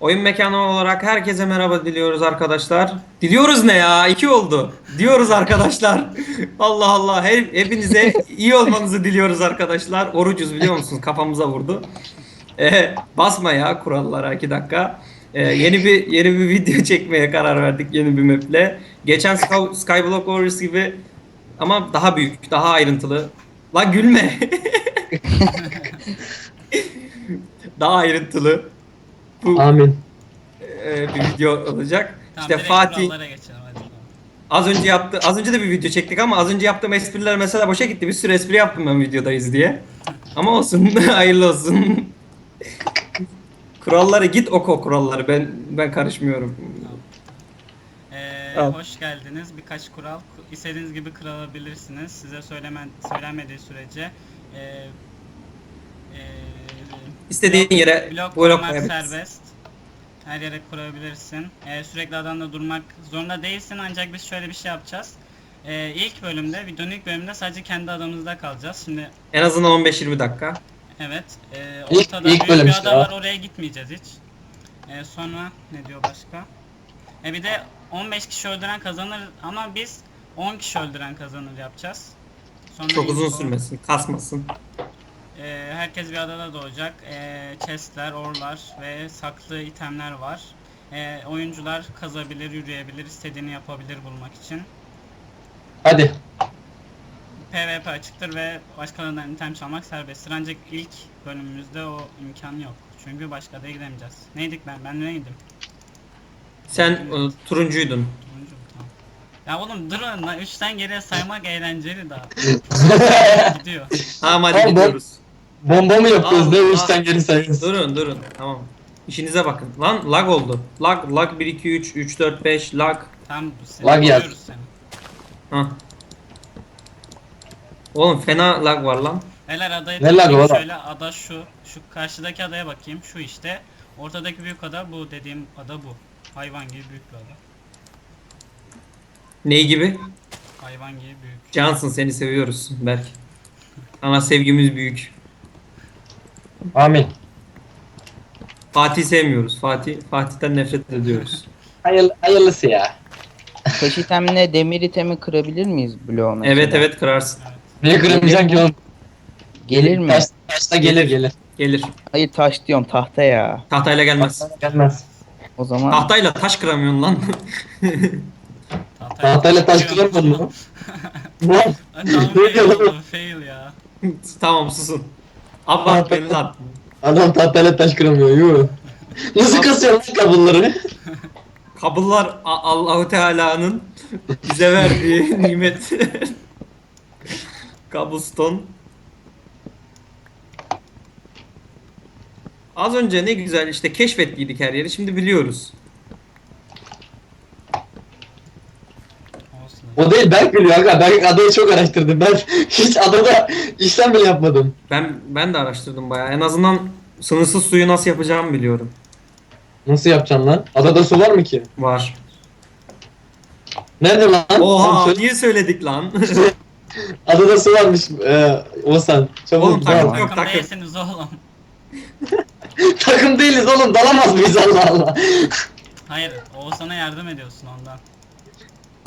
Oyun mekanı olarak herkese merhaba diliyoruz arkadaşlar. Diliyoruz ne ya? İki oldu. Diyoruz arkadaşlar. Allah Allah. Her, hepinize iyi olmanızı diliyoruz arkadaşlar. Orucuz biliyor musunuz? Kafamıza vurdu. Ee, basma ya kurallara iki dakika. Ee, yeni bir yeni bir video çekmeye karar verdik yeni bir maple. Geçen Sky- Skyblock Warriors gibi ama daha büyük, daha ayrıntılı. La gülme. daha ayrıntılı. Bu Amin. e, bir video olacak. Tamam, işte direkt Fatih kurallara geçelim hadi. az önce yaptı. Az önce de bir video çektik ama az önce yaptığım espriler mesela boşa gitti. Bir sürü espri yaptım ben videodayız diye. Ama olsun. Hayırlı olsun. kuralları git oku kuralları. Ben ben karışmıyorum. Ee, hoş geldiniz. Birkaç kural. İstediğiniz gibi kırılabilirsiniz. Size söylemen, söylenmediği sürece ee, ee, İstediğin blok- yere blok blok serbest. Her yere kurabilirsin. Ee, sürekli adamda durmak zorunda değilsin ancak biz şöyle bir şey yapacağız. Ee, ilk bölümde, videonun ilk bölümünde sadece kendi adamımızda kalacağız. Şimdi En azından 15-20 dakika. evet, İlk- ortada ilk büyük bölüm bir işte ada var oraya gitmeyeceğiz hiç. Ee, sonra ne diyor başka? E bir de 15 kişi öldüren kazanır ama biz 10 kişi öldüren kazanır yapacağız. Sonra Çok uzun sürmesin. Kasmasın. Ee, herkes bir adada doğacak. Ee, chestler, orlar ve saklı itemler var. Ee, oyuncular kazabilir, yürüyebilir, istediğini yapabilir bulmak için. Hadi. PvP açıktır ve başkalarından item çalmak serbesttir. Ancak ilk bölümümüzde o imkan yok. Çünkü başka da gidemeyeceğiz. Neydik ben? Ben neydim? Sen e, turuncuydun. Turuncu mu? Tamam. Ya oğlum durun lan. 3'ten geriye saymak eğlenceli daha. Gidiyor. Tamam hadi Tamam, gidiyoruz. Bomba mı yapıyoruz Al, ne al. üçten geri sayıyoruz. Durun durun. Tamam. İşinize bakın. Lan lag oldu. Lag lag 1 2 3 3 4 5 lag. Tam seni Lag yaz. koruyoruz seni. Hah. Oğlum fena lag var lan. Beyler adayı Ne lagı tanıtayım. oğlum? şöyle ada şu. Şu karşıdaki adaya bakayım. Şu işte. Ortadaki büyük ada bu dediğim ada bu. Hayvan gibi büyük bir ada. Ney gibi? Hayvan gibi büyük. Cansın seni seviyoruz Berk. Ama sevgimiz büyük. Amin. Fatih sevmiyoruz. Fatih Fatih'ten nefret ediyoruz. Hayır, hayırlısı ya. Taş itemle demir itemi kırabilir miyiz bloğu mesela? evet evet kırarsın. Niye kıramayacaksın ki oğlum? Gelir mi? Taş, taşta gelir gelir. Gelir. Hayır taş diyorum tahta ya. Tahtayla gelmez. Gelmez. O zaman Tahtayla taş kıramıyorsun lan. Tahtayla, Tahtayla taş kıramadın mı? Ne? Ne fail diyor lan? fail ya. tamam susun. Abart beni lan. Adam tahtayla taş kıramıyor yuh. Nasıl kasıyorsun lan kabulları? Kabullar Allahu Teala'nın bize verdiği nimet. Cobblestone. Az önce ne güzel işte keşfettiydik her yeri. Şimdi biliyoruz. O değil Berk biliyor aga. Berk adayı çok araştırdı. Ben hiç adada işlem bile yapmadım. Ben ben de araştırdım bayağı. En azından sınırsız suyu nasıl yapacağımı biliyorum. Nasıl yapacaksın lan? Adada su var mı ki? Var. Nerede lan? Oha Oğlum, söyle- niye söyledik lan? Adada su varmış ee, Oğuzhan. Çabuk Oğlum, dal. takım yok. Takım takım. değilsiniz oğlum. Takım değiliz oğlum dalamaz mıyız Allah Allah. Hayır Oğuzhan'a yardım ediyorsun ondan.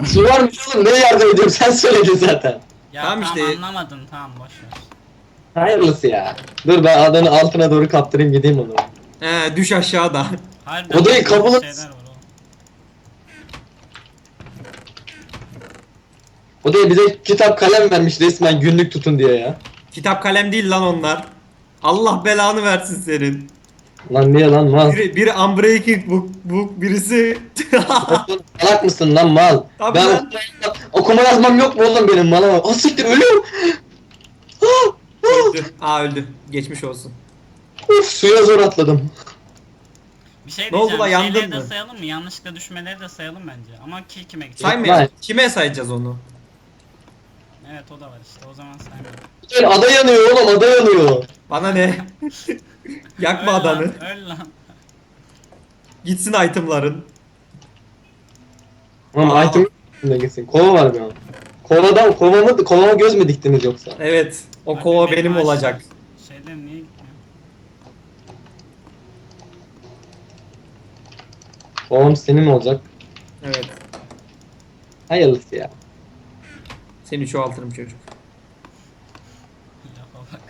Su varmış oğlum ne yardım ediyorum sen söyledin zaten. Ya Tamam tamam işte. anlamadın tamam boş ver. Hayırlısı ya. Dur ben adanın altına doğru kaptırayım gideyim onu. He, düş aşağıda. Harbiden O değil, güzel kabul- şeyler var oğlum. O da bize kitap kalem vermiş resmen günlük tutun diye ya. Kitap kalem değil lan onlar. Allah belanı versin senin. Lan niye lan mal? Biri, biri Unbreaking Book, book birisi Salak mısın lan mal? Tabii ben lan. okuma, okuma yazmam yok mu oğlum benim mala? O siktir ölüyorum. Ah, ah. öldü. Aa öldü. Geçmiş olsun. Uf suya zor atladım. Bir şey Ne oldu diyeceğim. la, yandın şeyleri de mı? sayalım mı? Yanlışlıkla düşmeleri de sayalım bence. Ama kill kime gidecek? Saymayalım. Kime sayacağız onu? Evet o da var işte o zaman saymayalım. Lan Ada yanıyor oğlum ada yanıyor. Bana ne? Yakma Öl adanı. Lan, öl lan. Gitsin itemların. Oğlum Aa. item ne gitsin. Kova var an. Kovadan kovamı kovama göz mü diktiniz yoksa? Evet. O Hadi kova benim benim aşağı- olacak. Şeyler niye gitmiyor? Babam senin mi olacak? Evet. Hayırlısı ya. Seni çoğaltırım çocuk. Lafa bak.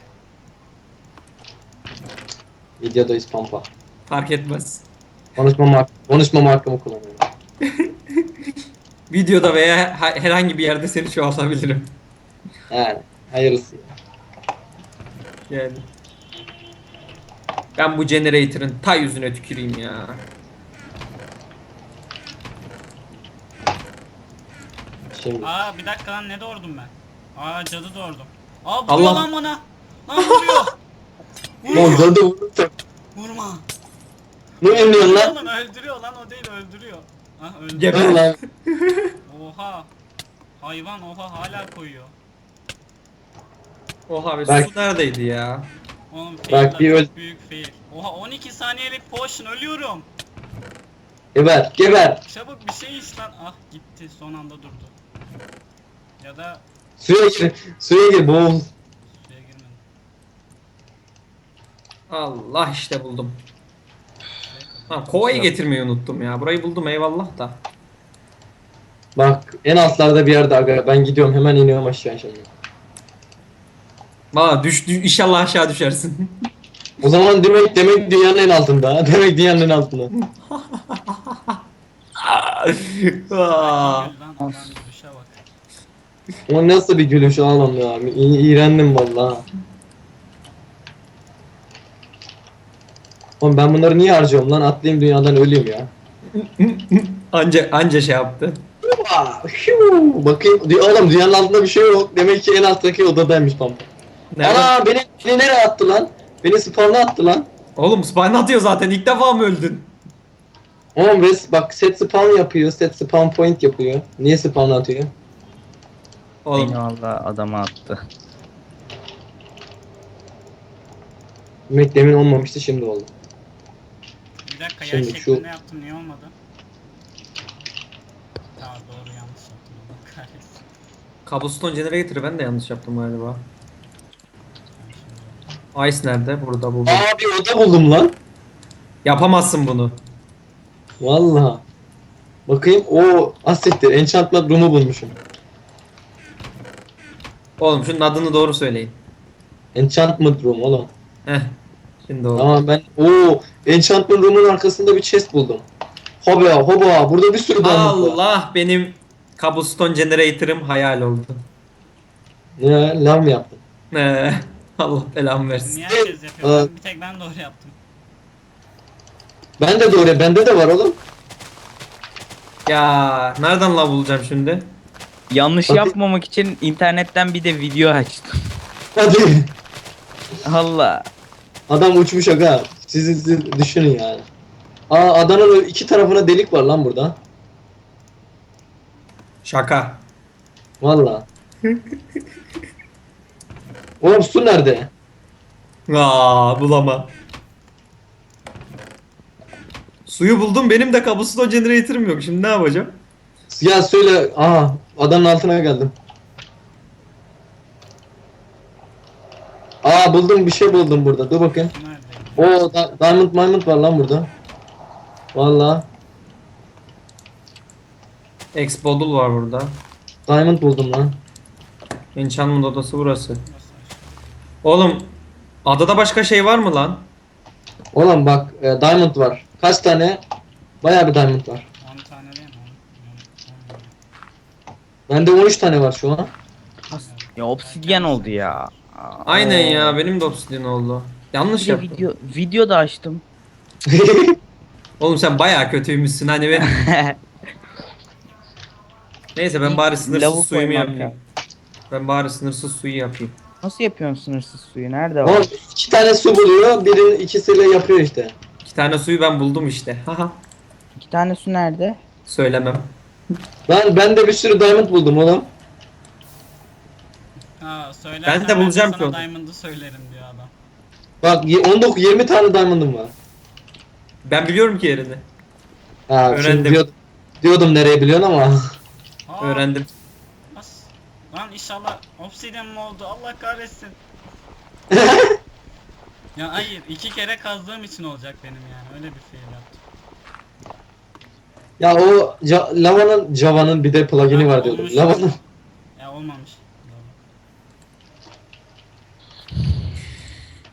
Videodayız pampa. Fark etmez. Konuşma mark konuşma markamı kullanıyorum. Videoda veya ha- herhangi bir yerde seni çoğaltabilirim. Yani hayırlısı ya. Yani. Ben bu generator'ın ta yüzüne tüküreyim ya. Şimdi. Aa bir dakika lan ne doğurdum ben? Aa cadı doğurdum. Aa vuruyor Allah. lan bana. Lan vuruyor. Lan Vurma. dadı vurursa. Vurma. Ne oynuyorsun lan? Oğlum öldürüyor lan o değil öldürüyor. Ah öldü. Geber. Dur lan. Oha. Hayvan oha hala koyuyor. Oha be Bak. su neredeydi ya? Oğlum fail Bak, bir çok öl- büyük fail. Oha 12 saniyelik potion ölüyorum. Geber geber. Çabuk bir şey iç lan. Ah gitti son anda durdu. Ya da Suya gir. Suya gir boğul. suya girmedi. Allah işte buldum. Ha, kovayı getirmeyi unuttum ya. Burayı buldum eyvallah da. Bak en altlarda bir yerde aga. Ben gidiyorum hemen iniyorum aşağı şimdi. Valla düş, düş inşallah aşağı düşersin. O zaman demek demek dünyanın en altında. Demek dünyanın en altında. Aa. Lan bak. Nasıl bir gülüş oğlum ya. İ- İğrendim valla. Oğlum ben bunları niye harcıyorum lan? Atlayayım dünyadan öleyim ya. anca anca şey yaptı. Bakayım. Di- Oğlum dünyanın altında bir şey yok. Demek ki en alttaki odadaymış. Nerede? Ana beni, beni nereye attı lan? Beni spawn'a attı lan. Oğlum spawn atıyor zaten. İlk defa mı öldün? Oğlum res bak set spawn yapıyor. Set spawn point yapıyor. Niye spawn atıyor? Oğlum Beni valla adama attı. Demek demin olmamıştı şimdi oldu. Bir dakika yer Şimdi şu- şeklinde yaptım niye olmadı? Aa doğru yanlış yaptım. Allah kahretsin. Cobblestone Generator'ı ben de yanlış yaptım galiba. Ice nerede? Burada bu. Aa bir oda buldum lan. Yapamazsın bunu. Valla. Bakayım o asiktir enchantment room'u bulmuşum. Oğlum şunun adını doğru söyleyin. Enchantment room oğlum. Heh. Şimdi oldu. Tamam ben o enchantment room'un arkasında bir chest buldum. Hoba hoba burada bir sürü diamond var. Allah benim Cobblestone Generator'ım hayal oldu. Ne lav mı yaptın? Ee, Allah belamı versin. Niye herkes yapıyor? Aa. Ben- Bir tek ben doğru yaptım. Ben de doğru bende de var oğlum. Ya nereden la bulacağım şimdi? Yanlış Hadi. yapmamak için internetten bir de video açtım. Hadi. Allah. Adam uçmuş aga. Siz, siz düşünün yani. Aa adanın iki tarafına delik var lan burada. Şaka. Valla. Oğlum su nerede? Aa bulama. Suyu buldum benim de Cobblestone Generator'ım yok. Şimdi ne yapacağım? Ya söyle. Aha adanın altına geldim. Aa buldum bir şey buldum burada. Dur bakayım. Nerede? O da, diamond diamond var lan burada. Valla. Explodul var burada. Diamond buldum lan. Enchantment odası burası. Oğlum adada başka şey var mı lan? Oğlum bak e, diamond var. Kaç tane? Bayağı bir diamond var. 10 tane değil mi? 10, 10, 10. Bende 13 tane var şu an. Ya obsidyen oldu ya. Aynen ya benim de obsidian oldu. Yanlış Bir de yaptım. video, video da açtım. Oğlum sen bayağı kötüymüşsün hani ben. Neyse ben bari sınırsız suyumu koymam yapayım. lazım. Ben bari sınırsız suyu yapayım. Nasıl yapıyorsun sınırsız suyu? Nerede Oğlum var? iki tane su buluyor. Birinin ikisiyle yapıyor işte. İki tane suyu ben buldum işte. Haha. İki tane su nerede? Söylemem. Ben ben de bir sürü diamond buldum oğlum. Ha söylersen Ben de bulacağım ki onu. Diamond'ı söylerim diyor adam. Bak y- 19 20 tane diamond'ım var. Ben biliyorum ki yerini. Ha, Öğrendim. şimdi diyordum, diyordum nereye biliyorsun ama. Aa, Öğrendim. As. Lan inşallah obsidian mı oldu? Allah kahretsin. ya hayır iki kere kazdığım için olacak benim yani öyle bir fail yaptım. Ya o ca- Lava'nın Java'nın bir de plugin'i var diyordum. Olmuş. Lava'nın Ya olmamış.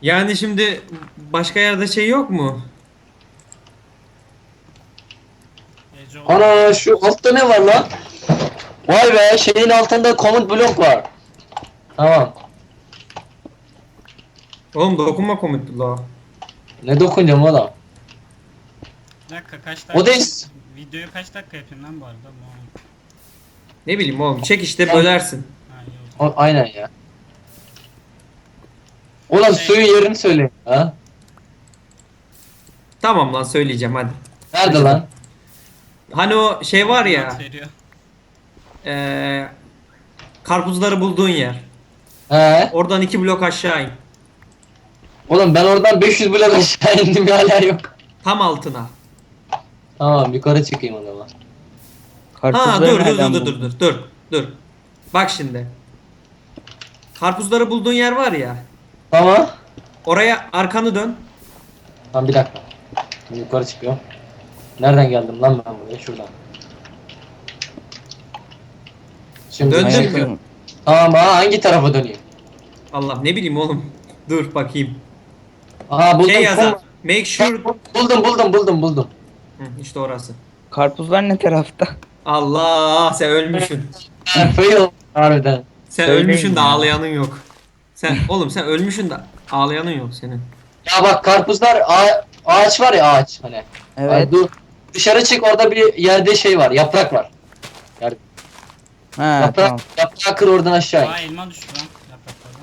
Yani şimdi başka yerde şey yok mu? Ana şu altta ne var lan? Vay be şeyin altında comment block var. Tamam. Oğlum dokunma Komutullah. Ne dokunacağım oğlum? Bir dakika kaç dakika? O değil. Videoyu kaç dakika yapayım lan bu arada? Bu- Ne bileyim oğlum çek işte bölersin. Ha, iyi oldu. O, aynen ya. Ulan Şey- suyun yerini söyle ha. Tamam lan söyleyeceğim hadi. Nerede lan? Hani o şey var ya. Veriyor. eee karpuzları bulduğun yer. He. Oradan iki blok aşağı in. Oğlum ben oradan 500 blok aşağı indim hala yok. Tam altına. Tamam yukarı çıkayım o zaman. Ha Karpuzları dur dur nereden dur dur buldun? dur dur dur. Bak şimdi. Karpuzları bulduğun yer var ya. Tamam. Oraya arkanı dön. Tamam bir dakika. Şimdi yukarı çıkıyorum. Nereden geldim lan ben buraya? Şuradan. Şimdi Döndün Aynen. mü? Tamam ha hangi tarafa döneyim? Allah ne bileyim oğlum. Dur bakayım. Aha buldum. Şey yazar. Make sure. Buldum buldum buldum buldum. Hı, işte orası. Karpuzlar ne tarafta? Allah sen ölmüşsün. Ha, Fail harbiden. Sen Söyleyin ölmüşsün de ya. ağlayanın yok. Sen oğlum sen ölmüşsün de ağlayanın yok senin. Ya bak karpuzlar ağa- ağaç var ya ağaç hani. Evet. Ay, dur. Dışarı çık orada bir yerde şey var yaprak var. Ha yaprak, tamam. yaprağı kır oradan aşağı in. Aa elma düştü lan yapraklardan.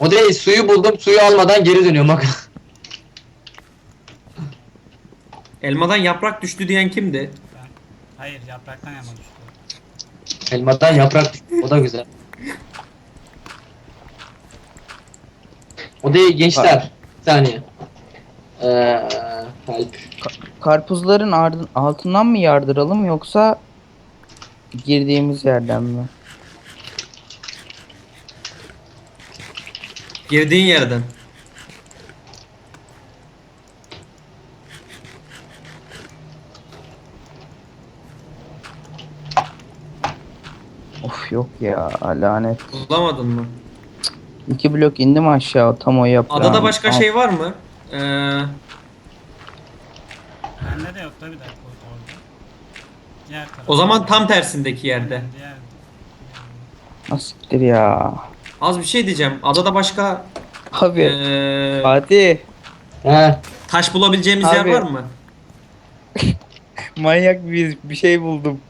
O değil suyu buldum suyu almadan geri dönüyorum bak. Elmadan yaprak düştü diyen kimdi? Ben. Hayır yapraktan elma düştü. Elmadan yaprak düştü. O da güzel. O değil gençler. Bir saniye. Eee help. Karpuzların ardın, altından mı yardıralım yoksa girdiğimiz yerden mi? Girdiğin yerden. Of yok ya lanet. Bulamadın mı? İki blok indim aşağı tam o yaprağın. Adada başka alt- şey var mı? Ee, Bende de yok bir dakika orada. Diğer o zaman tam tersindeki yerde. Diğer. Nasıldır ya? Az bir şey diyeceğim. Adada başka Abi ee, Fatih He. taş bulabileceğimiz yer Abi. var mı? manyak bir, bir şey buldum.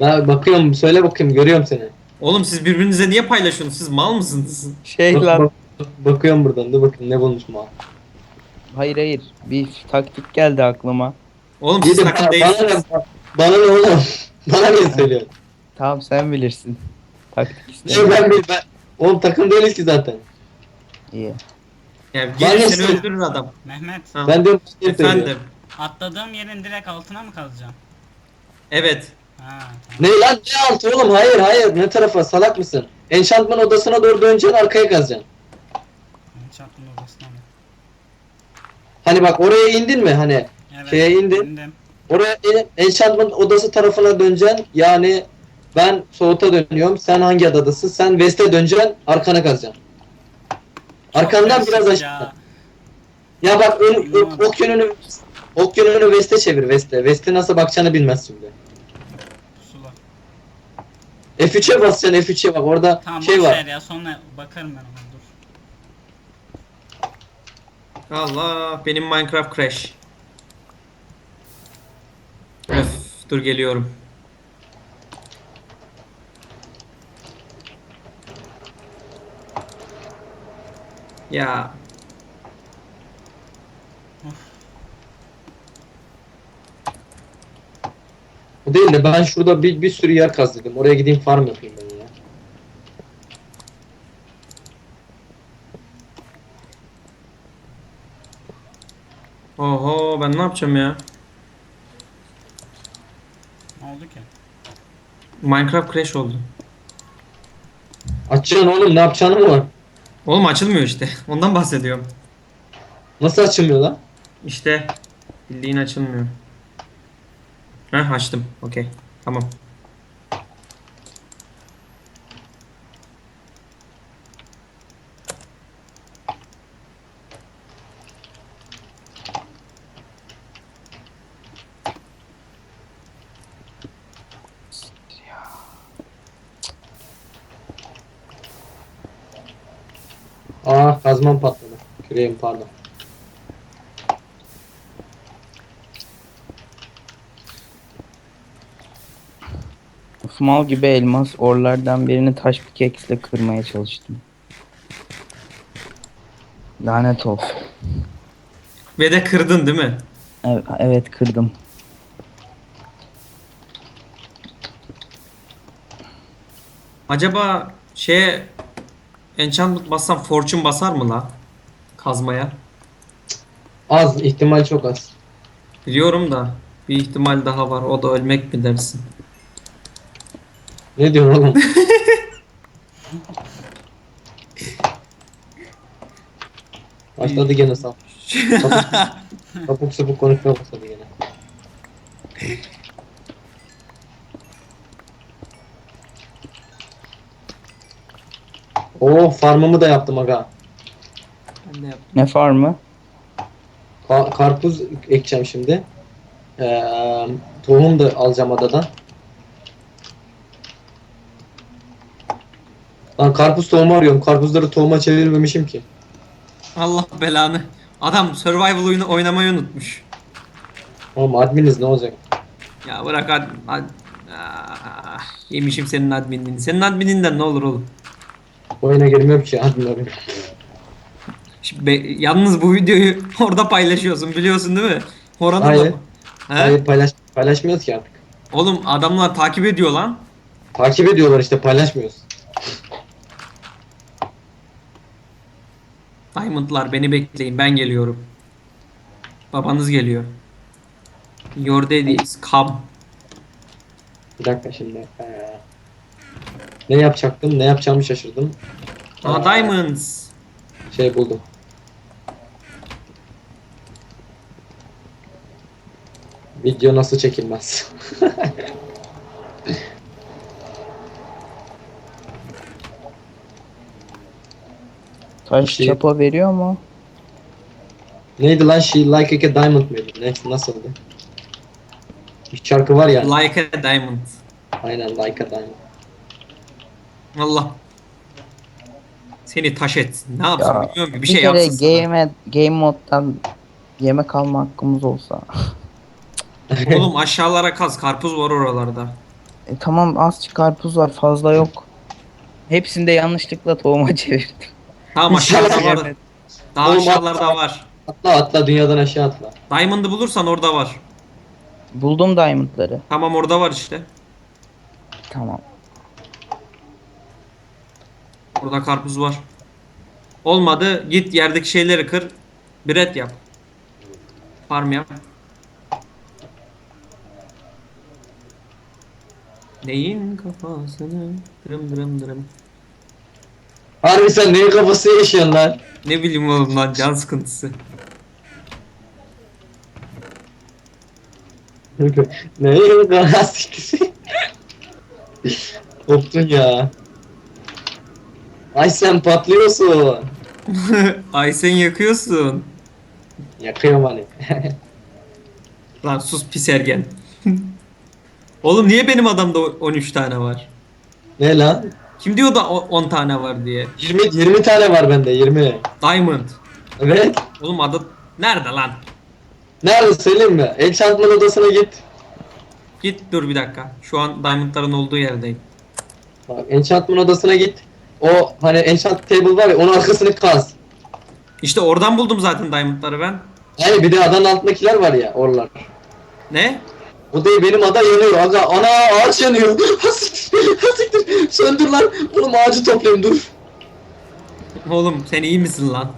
Ben bakıyorum söyle bakayım görüyorum seni. Oğlum siz birbirinize niye paylaşıyorsunuz? Siz mal mısınız? Şey Bak- lan. bak- bakıyorum buradan dur bakayım ne bulmuş mu? Hayır hayır bir taktik geldi aklıma. Oğlum siz de takım bana, bana değilsiniz. ne? Bana ne oğlum? Bana ne söylüyorsun? Tamam sen bilirsin. Taktik Ne işte. ben bil ben. Oğlum takım değiliz ki zaten. İyi. Yani Ben gelir de seni siz- öldürür adam. Mehmet Ha. Ben de şey söylüyorum. Efendim. atladığım yerin direkt altına mı kazacağım? Evet. Ne lan ne altı oğlum hayır hayır ne tarafa salak mısın? Enchantment odasına doğru döneceksin arkaya kazacaksın. Çatının odasına mı? Hani bak oraya indin mi hani? Evet. Şeye indin. indim. Oraya Enchantment odası tarafına döneceksin. Yani ben Soğut'a dönüyorum. Sen hangi adadasın? Sen West'e döneceksin. Arkana kazacaksın. Arkandan biraz aşağı. Ya bak ön, ok, ok yönünü ok yönünü West'e çevir West'e. West'e nasıl bakacağını bilmez şimdi. Pusula. F3'e basacaksın F3'e bak orada Tamam şey boş var. ver ya sonra bakarım ben ona dur. Allah benim Minecraft crash. Öf, dur geliyorum. Ya Bu değil de ben şurada bir, bir sürü yer kazdım. Oraya gideyim farm yapayım ben ya. oho ben ne yapacağım ya? Ne oldu ki? Minecraft crash oldu. Açacaksın oğlum ne yapacağını mı var? Oğlum açılmıyor işte. Ondan bahsediyorum. Nasıl açılmıyor lan? İşte bildiğin açılmıyor. Heh açtım. Okey. Tamam. Aa kazmam patladı. Küreğim pardon. Mal gibi elmas orlardan birini taş pikeksle kırmaya çalıştım. Lanet olsun. Ve de kırdın değil mi? Evet, evet kırdım. Acaba şeye enchantment bassam fortune basar mı la? Kazmaya. Az ihtimal çok az. Biliyorum da bir ihtimal daha var. O da ölmek mi dersin? Ne diyorsun oğlum? Başladı gene sağ. Kapuk sapuk konuşmaya başladı gene. Oo farmımı da yaptım aga. Ben de yaptım. Ne farmı? Ka- karpuz ekeceğim şimdi. Ee, tohum da alacağım adadan. Lan karpuz tohumu arıyorum. Karpuzları tohuma çevirmemişim ki. Allah belanı. Adam survival oyunu oynamayı unutmuş. Oğlum adminiz ne olacak? Ya bırak ad, ad- Ah, yemişim senin adminini. Senin admininden ne olur oğlum. Oyuna girmiyorum ki admin arıyorum. Şimdi be- yalnız bu videoyu orada paylaşıyorsun biliyorsun değil mi? Orada Hayır. da. He? Hayır paylaş paylaşmıyoruz ki artık. Oğlum adamlar takip ediyor lan. Takip ediyorlar işte paylaşmıyoruz. Diamond'lar beni bekleyin ben geliyorum. Babanız geliyor. Your daddy is come. Bir dakika şimdi. Ee, ne yapacaktım? Ne yapacağımı şaşırdım. Aa Ee, diamonds. Şey buldum. Video nasıl çekilmez? Taş Şey- çapa veriyor mu? Neydi lan She Like a Diamond mıydı? Ne, nasıldı? Bir şarkı var ya. Like a diamond. Aynen Like a Diamond. Allah. Seni taş et. Ne yapsın Ya, bilmiyorum ki. Bir Bir şey yapsın sana. game, game moddan yemek alma hakkımız olsa. Oğlum aşağılara kaz. Karpuz var oralarda. E, tamam azıcık karpuz var fazla yok. Hepsinde yanlışlıkla tohuma çevirdim. Tamam aşağıda var. Yemedim. Daha Oğlum, aşağılarda var. atla atla dünyadan aşağı atla. Diamond'ı bulursan orada var. Buldum diamondları. Tamam orada var işte. Tamam. Orada karpuz var. Olmadı git yerdeki şeyleri kır. Bread yap. Farm yap. Neyin kafasını dırım dırım dırım. Harbi sen neyin kafası yaşıyorsun lan? Ne bileyim oğlum lan can sıkıntısı. neyin kafası? Koptun ya. Ay sen patlıyorsun. Ay sen yakıyorsun. Yakıyorum hani. Lan sus pis ergen. oğlum niye benim adamda o- 13 tane var? ne lan? Kim diyor da o- 10 tane var diye? 20 20 tane var bende 20. Diamond. Evet. Oğlum adı nerede lan? Nerede söyleyeyim mi? Enchantment odasına git. Git dur bir dakika. Şu an diamondların olduğu yerdeyim. Bak Enchantment odasına git. O hani enchant table var ya onun arkasını kaz. İşte oradan buldum zaten diamondları ben. Yani bir de adanın altındakiler var ya oralar. Ne? O değil benim ada yanıyor aga. Ana ağaç yanıyor. Hasiktir. Hasiktir. Söndür lan. Oğlum ağacı toplayayım dur. Oğlum sen iyi misin lan?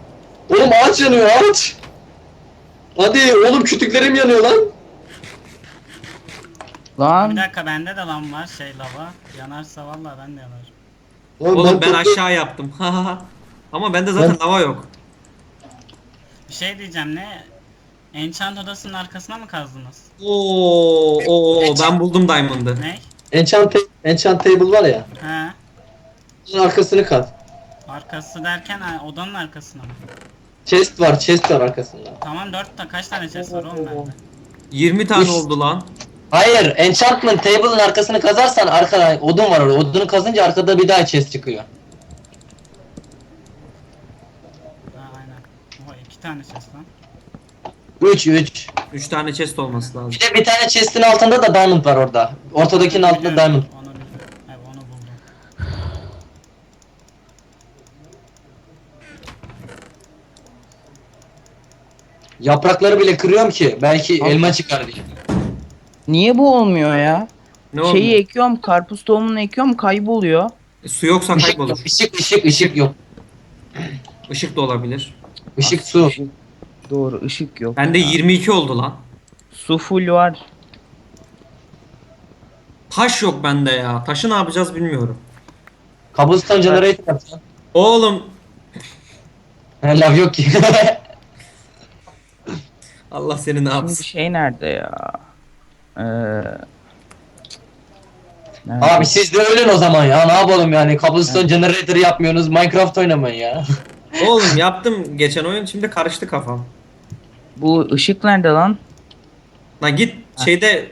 Oğlum ağaç yanıyor ağaç. Hadi oğlum kütüklerim yanıyor lan. Lan Bir dakika bende de lan var şey lava. Yanarsa vallahi ben de yanarım. Oğlum ben topla- aşağı yaptım. Ama bende zaten lava yok. Bir şey diyeceğim ne? Enchant odasının arkasına mı kazdınız? Oo, oo ben buldum Diamond'ı. Ne? Enchant, ta- enchant table var ya. He. Bunun arkasını kaz. Arkası derken ha, odanın arkasına mı? Chest var, chest var arkasında. Tamam 4 ta kaç tane chest var oğlum bende? 20 tane Üf. oldu lan. Hayır, enchantment table'ın arkasını kazarsan arkada odun var orada. Odunu kazınca arkada bir daha chest çıkıyor. Ha aynen. Oha 2 tane chest lan. 3 3. 3 tane chest olması lazım. Bir de bir tane chest'in altında da diamond var orada. Ortadakinin altında diamond. Onu biliyorum. Evet onu buldum. Yaprakları bile kırıyorum ki belki Allah. elma çıkar diye. Niye bu olmuyor ya? Ne Şeyi oldu? ekiyorum, karpuz tohumunu ekiyorum kayboluyor. Su yoksa Işık kaybolur. yok, ışık, ışık, ışık yok. Işık da olabilir. Işık su. Doğru ışık yok. Bende ya. 22 oldu lan. Su full var. Taş yok bende ya. Taşı ne yapacağız bilmiyorum. Cobblestone generator yapacaksın. Oğlum Lav yok ki. Allah seni ne Şimdi yapsın. şey nerede ya? Ee, nerede? Abi siz de ölün o zaman ya. Ne yapalım yani? Cobblestone generator yapmıyorsunuz. Minecraft oynamayın ya. Oğlum yaptım geçen oyun şimdi karıştı kafam. Bu ışık nerede lan? Lan git şeyde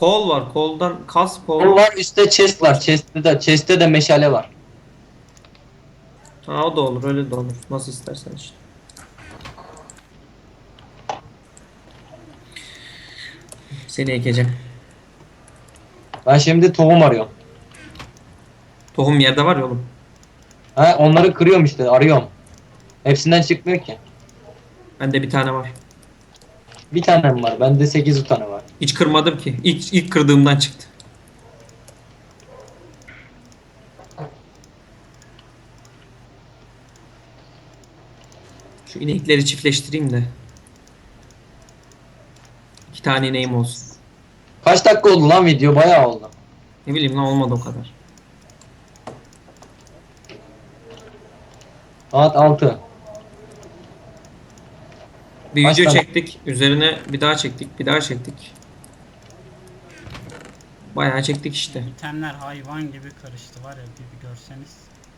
kol var. Koldan kas Kol kol. var üstte chest var. Chest'te de, chest'te de meşale var. Ha o da olur öyle de olur. Nasıl istersen işte. Seni ekeceğim. Ben şimdi tohum arıyorum. Tohum yerde var ya oğlum. Ha onları kırıyorum işte arıyorum. Hepsinden çıkmıyor ki. Bende bir tane var. Bir tane mi var? Bende 8 tane var. Hiç kırmadım ki. İlk, ilk kırdığımdan çıktı. Şu inekleri çiftleştireyim de. İki tane ineğim olsun. Kaç dakika oldu lan video? Bayağı oldu. Ne bileyim lan olmadı o kadar. Saat 6. Bir Kaç video tane? çektik. Üzerine bir daha çektik. Bir daha çektik. Bayağı çektik işte. İtemler hayvan gibi karıştı var ya bir, bir görseniz.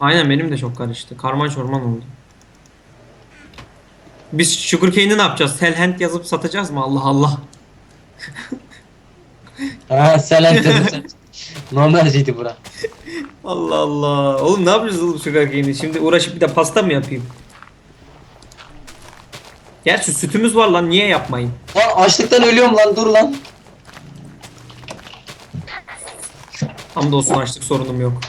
Aynen benim de çok karıştı. Karman çorman oldu. Biz Sugarcane'i ne yapacağız? Sell hand yazıp satacağız mı? Allah Allah. Ha selen Normal şeydi bura. Allah Allah. Oğlum ne yapacağız oğlum Sugarcane'i? Şimdi uğraşıp bir de pasta mı yapayım? Gerçi sütümüz var lan niye yapmayın? Lan açlıktan ölüyorum lan dur lan. Hamdolsun açlık sorunum yok.